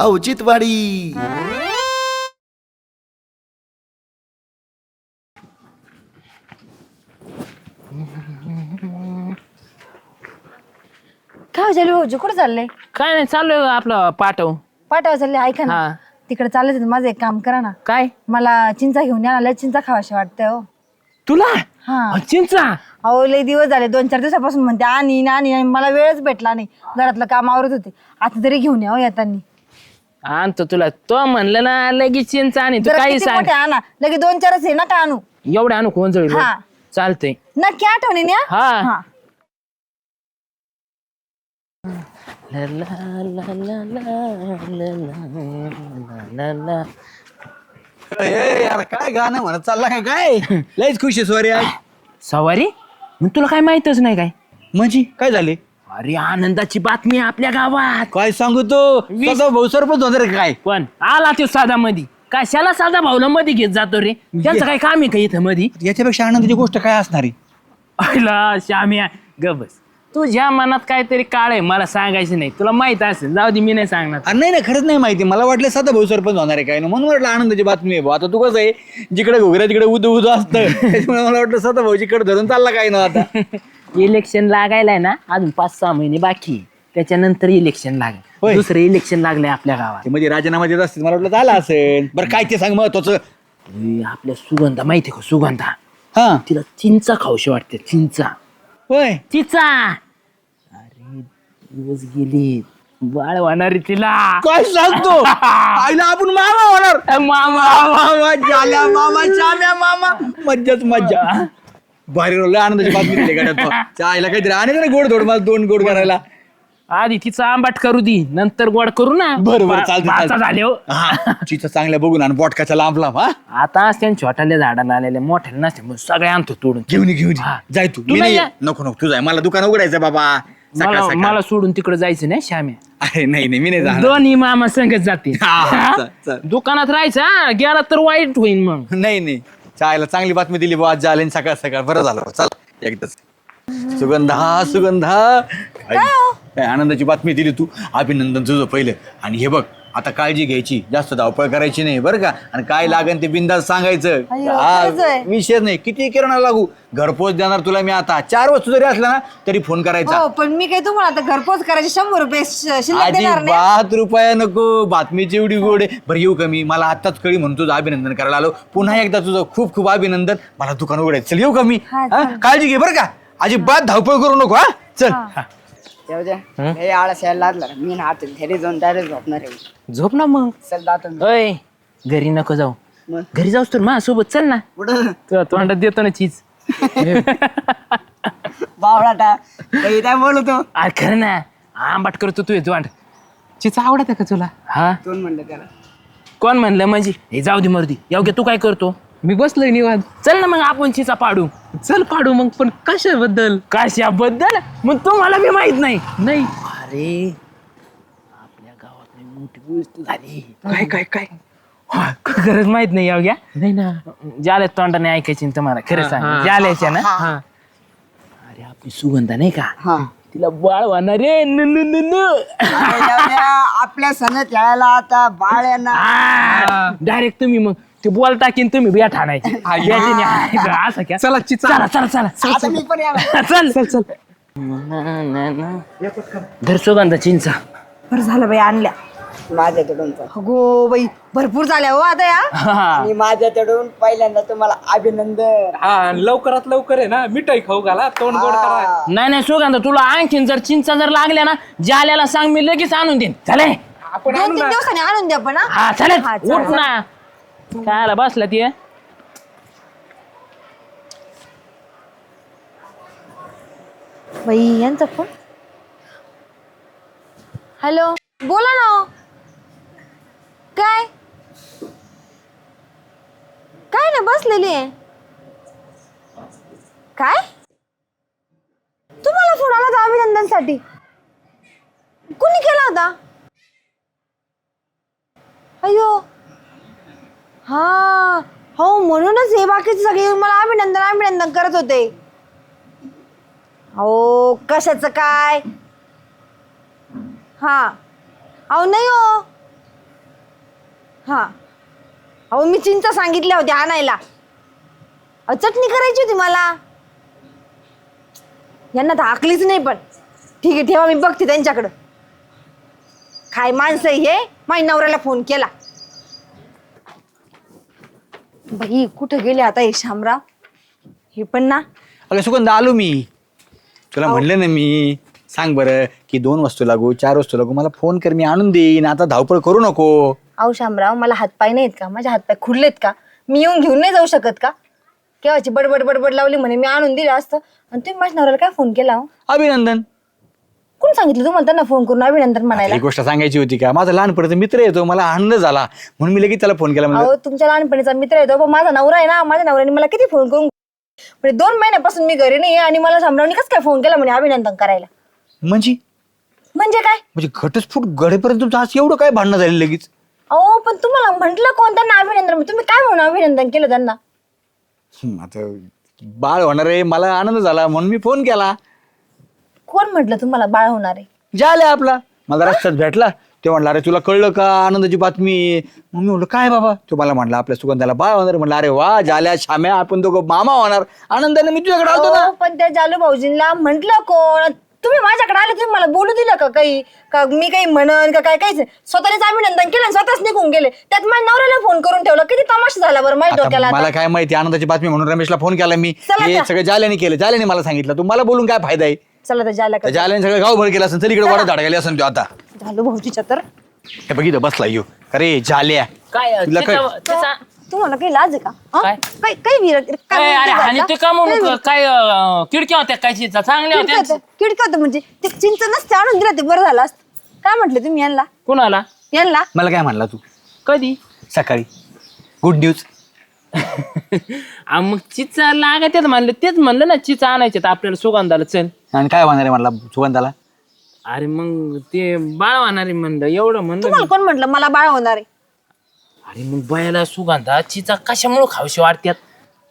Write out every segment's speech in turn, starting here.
औचित्यवाडी। काय झालं भाऊजी कुठे चाललंय काय नाही चालू आपलं पाठव. पाठवा चालले ऐका ना. हा. तिकडे चालले माझं एक काम करा ना. काय? मला चिंचा घेऊन या ना लय चिंचा खावाशी वाटतंय हो. तुला? हा. चिंचा? अहो लय दिवस झाले दोन चार दिवसापासून म्हणते आणि आणि आणि मला वेळच भेटला नाही. घरातलं काम आवरत होते. आता तरी घेऊन या हो येतानी. आणतो तुला तो म्हणलं ना लगेच चिंचा आणि तू जरा काही किती सांग. मोठे आणा. लगे दोन चारच आहे ना का आणू. एवढे आणू कोण जळी हा. चालतंय. नक्की आठवणी या हा. ला, ला, ला, ला, ला, ला, ला, ला, ला. ए, यार काय गाणं म्हणत चालला काय काय? लयच खुश आहे सॉरी आज सवारी मग तुला काय माहितच नाही काय? म्हणजे काय झाले? अरे आनंदाची बातमी आहे आपल्या गावात. काय सांगू तो? सदा भाऊ सरपंच होता रे काय? पण आला तो साधा मधी कशाला साधा भाऊला मध्ये घेत जातो रे? त्यांचं काय काम आहे का इथं मधी? याच्यापेक्षा आनंदाची गोष्ट काय असणार आहे? अला श्याम्या गबस तुझ्या मनात काहीतरी काळ आहे मला सांगायचं नाही. तुला माहीत असेल जाऊ दे मी नाही सांगणार. अरे नाही नाही खरंच नाही माहिती. मला वाटलं सदा भाऊ सरपंच होणार आहे काय ना म्हणून वाटलं आनंदाची बातमी आहे भाऊ. आता तू कसं आहे जिकडे घुगऱ्या तिकडे उद उद असतं. त्याच्यामुळे मला वाटलं सदा भाऊजीकडे धरून चालला काय ना आता. इलेक्शन लागायला आहे ना अजून पाच सहा महिने बाकी आहे. त्याच्यानंतर इलेक्शन लागेल. होय. दुसरं इलेक्शन लागलंय आपल्या गावात. ते मध्ये राजीनामा देत असतील मला वाटलं झालं असेल. बरं काय ते सांग महत्वाचं. अरे, आपल्या सुगंधा माहिती का सुगंधा? हा. तिला चिंचा खाऊशी वाटते चिंचा. होय. चिंचा! अरे दिवस गेली. बाळ होणार तिला. काय सांगतो? आईला आपण मामा होणार. मामा मामा झाल्या मामा मामा. मज्जाच मज्जा. भारी रोल. आनंदाची बातमी दिली गाड्यात चायला काहीतरी आणि ना गोड धोड मला दोन गोड करायला. आधी तिचा आंबाट करू दी नंतर गोड करू ना. बरं, बरं, पा- चालतंय, पाचा चालतंय. झाले हो. हा चिचा चांगल्या बघून आणि बोटकाच्या लांब लांब हा. आता त्यांच्या छोट्याल्या झाडाला आलेले मोठ्या नसते मग सगळे आणतो तोडून. घेऊन ये, घेऊन ये. हा. जाय तू. तू मी नाही. नको नको तू जाय. मला दुकान उघडायचं बाबा. सकाळ मला सकाळ. मला सोडून तिकडे जायचं नाही श्याम्या. अरे नाही नाही मी नाही जाणार. दोन्ही मामा संगत जाते हा, हा, चल, चल. दुकानात राहायचं हा, गेला तर वाईट होईल मग. नाही नाही. चायला चांगली बातमी दिली बुवा आज झाले सकाळ सकाळ. बरं झालं बुवा. चल एकदाच. सुगंधा सुगंधा. काय आनंदाची बातमी दिली तू? अभिनंदन तुझं पहिलं. आणि हे बघ आता काळजी घ्यायची. जास्त धावपळ करायची नाही बरं का? आणि काय लागेल ते बिंदास सांगायचं. अय्यो, हा, आहे. विषय नाही. किती किरणा लागू? घरपोच देणार तुला मी आता. चार वस्तू जरी असल्या ना तरी फोन करायचा. हो पण मी काय तुम्हाला आता घरपोच करायचे शंभर रुपये श- शिल्लक देणार नाही. अजिबात रुपया नको. बातमीची एवढी गोड आहे. बरं येऊ कमी मला आत्ताच कळी म्हणून तुझं अभिनंदन करायला आलो. पुन्हा एकदा तुझं खूप खूप अभिनंदन. मला दुकान उघडायचं. चल येऊ कमी हा, चालेल. काळजी घे बरं का? अजिबात धावपळ करू नको हा? चल. हा. येऊ द्या. हे? आळस यायला लागला मी ना हात घरी जाऊन डायरेक्ट झोपणार आहे. झोप ना मग. चल जातो मी. अय घरी नको जाऊ. मग? घरी जाऊस तर माझ्यासोबत. चल ना. कुठं? तुला तोंडात देतो ना चीज. बावळाटा. काही काय बोलतो अरे खरं ना. आंबाट करतो तू तोंड चीज आवडत का तुला? हा? दोन म्हणलं त्याला? कोण म्हणलं म्हणजे? हे जाऊ दे मर्दी योग्य तू काय करतो? मी बसलोय निवांत. चल ना मग आपण चिचा पाडू. चल पाडू मग पण कशाबद्दल? कशाबद्दल? मग तुम्हाला बी माहीत नाही. नाही. अरे आपल्या गावात लई मोठी गोष्ट झाली. काय काय काय? हा, खरंच माहीत नाही योग्या नाही ना. ज्याला तोंडाने ऐकायची ना तुम्हाला खरं सांग. ना. हा अरे आपली सुगंधा नाही का? हा. तिला बाळ होणार रे न न आपल्या सणात यायला आता बाळ्यांना डायरेक्ट तुम्ही मग. ते बॉल टाकीन तुम्ही बिया ठाणायची असं क्या चला चिचा. चला चला चला. आता मी पण यावं. चल. चल चल. धर सुगंधा चिंचा. बरं झालं बाई आणल्या. माझ्याकडून पण. अगो बाई भरपूर झाल्या हो आता या. हा. आणि माझ्याकडून पहिल्यांदा तुम्हाला अभिनंदन. हा लवकरात लवकर आहे ना मिठाई खाऊ घाला तोंड गोड करा. नाही नाही सुगंधा तुला आणखीन जर चिंचा जर लागल्या ना जाल्याला सांग मी लगेच आणून देईन. चले. आपण दोन आणू तीन ना. दिवसांनी आणून द्या पण हा. हा चालेल हा, चालेल. उठ ना. काय बसला ती? बाई यांचा फोन. हॅलो बोला ना हो. काय? काय ना बसलेली आहे. काय? तुम्हाला फोन आला होता अभिनंदनसाठी. कुणी केला होता? अयो हा. हो म्हणूनच हे बाकीचे सगळे मला अभिनंदन अभिनंदन करत होते. अहो कशाचं काय? हा. अहो नाही हो. हा. अहो मी चिंचा सांगितल्या होत्या आणायला. अहो, चटणी करायची होती मला. यांना तर नाही पण. ठीक आहे ठेवा मी बघते त्यांच्याकडं. काय माणसं हे? माझ्या नवऱ्याला फोन केला. बाई कुठं गेले आता हे शामराव? हे पण ना. अगं सुगंध आलो मी. तुला म्हणलं ना मी सांग बरं की दोन वस्तू लागू चार वस्तू लागू मला फोन कर मी आणून देईन. आता धावपळ करू नको. अहो शामराव मला हातपाय नाहीत का? माझे हातपाय खुरलेत का? मी येऊन घेऊन नाही जाऊ शकत का? केव्हाची बडबड बडबड लावली म्हणे मी आणून दिलं असतं. आणि तुम्ही माझ्या नवऱ्याला काय फोन केला हो? अभिनंदन. कोण सांगितलं तुम्हाला? त्यांना फोन करून अभिनंदन म्हणायला. ही गोष्ट सांगायची होती का? माझा लहानपणाचा मित्र येतो मला आनंद झाला. म्हणून मी लगेच त्याला फोन केला म्हणजे अहो तुमच्या लहानपणीचा मित्र येतो पण माझा नवरा आहे ना माझ्या नवऱ्याने मला किती फोन करून म्हणजे दोन महिन्यापासून मी घरी नाही आहे आणि मला शामरावने कसं काय फोन केला म्हणे अभिनंदन करायला? म्हणजे? म्हणजे काय? म्हणजे घटस्फोट घडेपर्यंत तुमचं आज एवढं काय भांडणं झाली लगेच? अहो पण तुम्हाला म्हंटल कोण? त्यांना अभिनंदन तुम्ही काय म्हणून अभिनंदन केलं त्यांना? आता बाळ होणार आहे मला आनंद झाला म्हणून मी फोन केला. कोण म्हटलं तुम्हाला बाळ होणार आहे? झाले आपला. मला रस्त्यात भेटला. ते म्हणला अरे तुला कळलं का आनंदाची बातमी? आहे?" मग मी म्हणलं काय बाबा? तो मला म्हणला आपल्या सुगंधाला बाळ होणार आहे." म्हणलं अरे वा झाल्या शाम्या आपण दोघं मामा होणार. आनंदाने मी तुझ्याकडे आलतो ना. अहो, पण त्या जालू भाऊजींना म्हंटल कोण? तुम्ही माझ्याकडे आले तुम्ही मला बोलू दिलं का काही? का मी काही म्हणन का काय काहीच नाही. स्वतःच अभिनंदन केलं आणि स्वतःच निघून गेले. त्यात माझ्या नवऱ्याला फोन करून ठेवलं. किती तमाशा झाला बरं माझ्या डोक्याला आता. आता. मला काय माहिती आनंदाची बातमी म्हणून रमेशला फोन केला मी. चला हे त्या. सगळं जाल्याने केलं. जाल्याने मला सांगितलं. तू मला बोलून काय फायदा आहे? चला तर जायला त्या जाल्याने सगळं गावभर केलं असेल तरी इकडे वाढत झाडायला असेल तो आता. झालो भाऊजीच्या तर. हे बघितलं बसला यो. अरे झाल्या काय तुला काय- तिचा- तुम्हाला काही लाज आहे का? हं? काय? काही काही विरक काय अरे? ते का म्हणून काही काय अं, खिडक्या होत्या काय चिंचा चांगल्या होत्या. होतं किडकं होतं म्हणजे? ते चिंच नसते आणून दिलं ते बरं झालं असतं. काय म्हटलं तुम्ही यांना? कुणाला? यांना? मला काय म्हणला तू? कधी? सकाळी. गुड न्यूज आ, मग चिचा लागत म्हणलं तेच म्हणलं ना चिचा आणायचे आपल्याला सुगंधाला. चल. आणि काय होणार आहे म्हणला सुगंधाला? अरे मग ते बाळ वाहणारे म्हणलं एवढं म्हणलं तुम्हाला कोण म्हटलं? मला बाळ होणार आहे. अरे मग बयाला सुगंधा चिचा कशामुळे खावशी वाटत्यात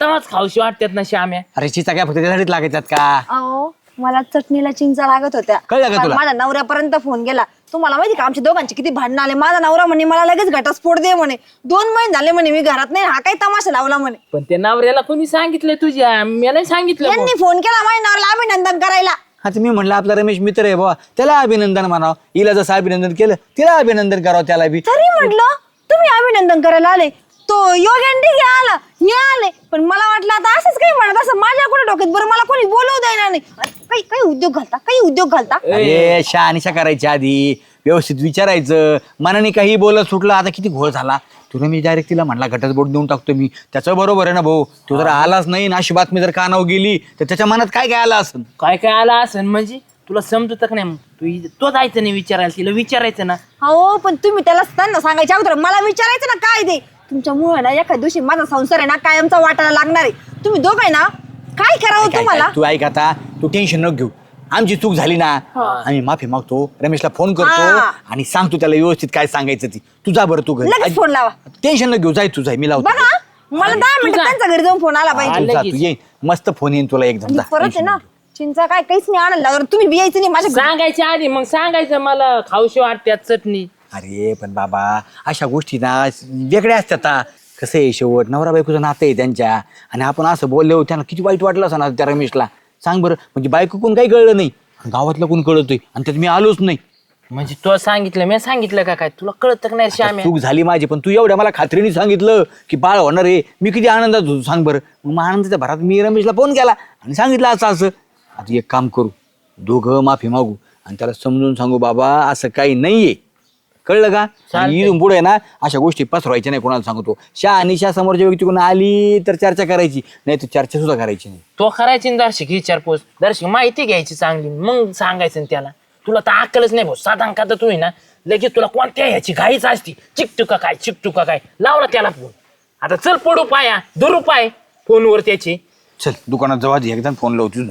तवाच खावशी वाटत्यात ना श्याम्या. अरे चिचा काय फक्त त्यासाठीच लागायच्यात का? अहो मला चटणीला चिंचा लागत होत्या. कळलं का काल तुला? माझ्या नवऱ्यापर्यंत फोन गेला. तुम्हाला माहिती का आमच्या दोघांचे किती भांडणं आले? माझा नवरा म्हणे मला लगेच घटस्फोट दे म्हणे. दोन महिने झाले म्हणे मी घरात नाही हा काही तमाशा लावला म्हणे. पण त्या नवऱ्याला कोणी सांगितलंय तुझ्या? मला सांगितलं बुवा. यांनी फोन केला माझ्या नवऱ्याला अभिनंदन करायला. आता मी म्हणलं आपला रमेश मित्र आहे बाबा त्याला अभिनंदन म्हणावं. हिला जसं अभिनंदन केलं तिला अभिनंदन करावं त्याला बी. तरी म्हटलं तुम्ही अभिनंदन करायला आले. तो योगेंडी घ्या आला. हे आले. पण मला वाटलं आता असंच काही म्हणत असं माझ्या कुठे डोक्यात? बरं मला कोणी बोलवू देणार नाही. काही काही उद्योग घालता काही उद्योग घालता? अरे शहानिशा करायच्या आधी व्यवस्थित विचारायचं. मनाने काही बोलत सुटलं आता किती घोळ झाला? तुला मी डायरेक्ट तिला म्हणला घटस्फोट देऊन टाकतो मी. त्याचं बरोबर आहे ना भाऊ? तो जर आलाच नाही ना अशी बातमी जर कानावर गेली तर त्याच्या मनात काय काय आलं असं काय काय आला असेल म्हणजे? तुला समजत का नाही मग? तू इ- तो जायचं नाही विचारायला तिला विचारायचं ना. हो पण तुम्ही त्याला त्यांना सांगायच्या अगोदर मला विचारायचं ना काय ते? तुमच्यामुळे ना एखाद्या दिवशी माझा संसार आहे ना कायमचा वाटायला लागणार आहे. तुम्ही दोघं आहे ना काय करावं तुम्हाला? तू ऐक आता. तू टेन्शन नको घेऊ. आमची चूक झाली ना आम्ही माफी मागतो. रमेशला फोन करतो हा. आणि सांगतो त्याला व्यवस्थित काय सांगायचं ती. तू जा बरं तू लगेच घरी फोन लावा. टेन्शन नको घेऊ. जाय तू जाय मी लावतो. बघा मला दहा मिनिटं तुझा- त्यांच्या घरी जाऊन फोन आला पाहिजे. तू जा, लगेच. तू ये. मस्त फोन येईन तुला एकदम. आणि परत आहे tension ना नको. चिंचा काय काहीच नाही आणायला लागणार तुम्ही बियायचं नाही माझ्या घरी. सांगायच्या आधी मग सांगायचं मला खावशी वाटत्यात चटणी. अरे पण बाबा अशा गोष्टी ना वेगळ्या असतात आ. कसं आहे शेवट नवरा बायकोचं नातं आहे त्यांच्या. आणि आपण असं बोललो त्यांना किती वाईट वाटलं असं ना त्या रमेशला. सांग बरं म्हणजे बायको कोण काही कळलं नाही. गावातलं कोण कळतोय? आणि त्यात मी आलोच नाही. म्हणजे तो सांगितलं मी सांगितलं का काय? तुला कळत का नाही आता श्याम्या? चूक झाली माझी पण तू एवढ्या मला खात्रीने सांगितलं की बाळ होणार आहे. मी किती आनंदात होतो सांग बरं. मग मग आनंदाच्या भरात मी रमेशला फोन केला आणि सांगितलं असं असं. आता एक काम करू दोघं माफी मागू आणि त्याला समजून सांगू बाबा असं काही नाहीये. कळलं का? आणि चालतंय. इथून पुढे ना अशा गोष्टी पसरवायच्या नाही कोणाला सांगतो शा आणि शा समोरच्या व्यक्ती कोण आली तर चर्चा करायची नाही तर चर्चा सुद्धा करायची नाही. तो करायची ना दर्शक विचारपूस दर्शक माहिती घ्यायची चांगली मग सांगायचं ना त्याला. तुला तर अक्कलच नाही भाऊ साधारण का तर तुम्ही ना लगेच तुला कोणत्या ह्याची घाईच असती चिकटुका काय चिकटुका काय लावला त्याला फोन. आता चल पडू पाया धरू पाय फोनवर त्याची. चल दुकानात जवळ एकदा फोन लावतो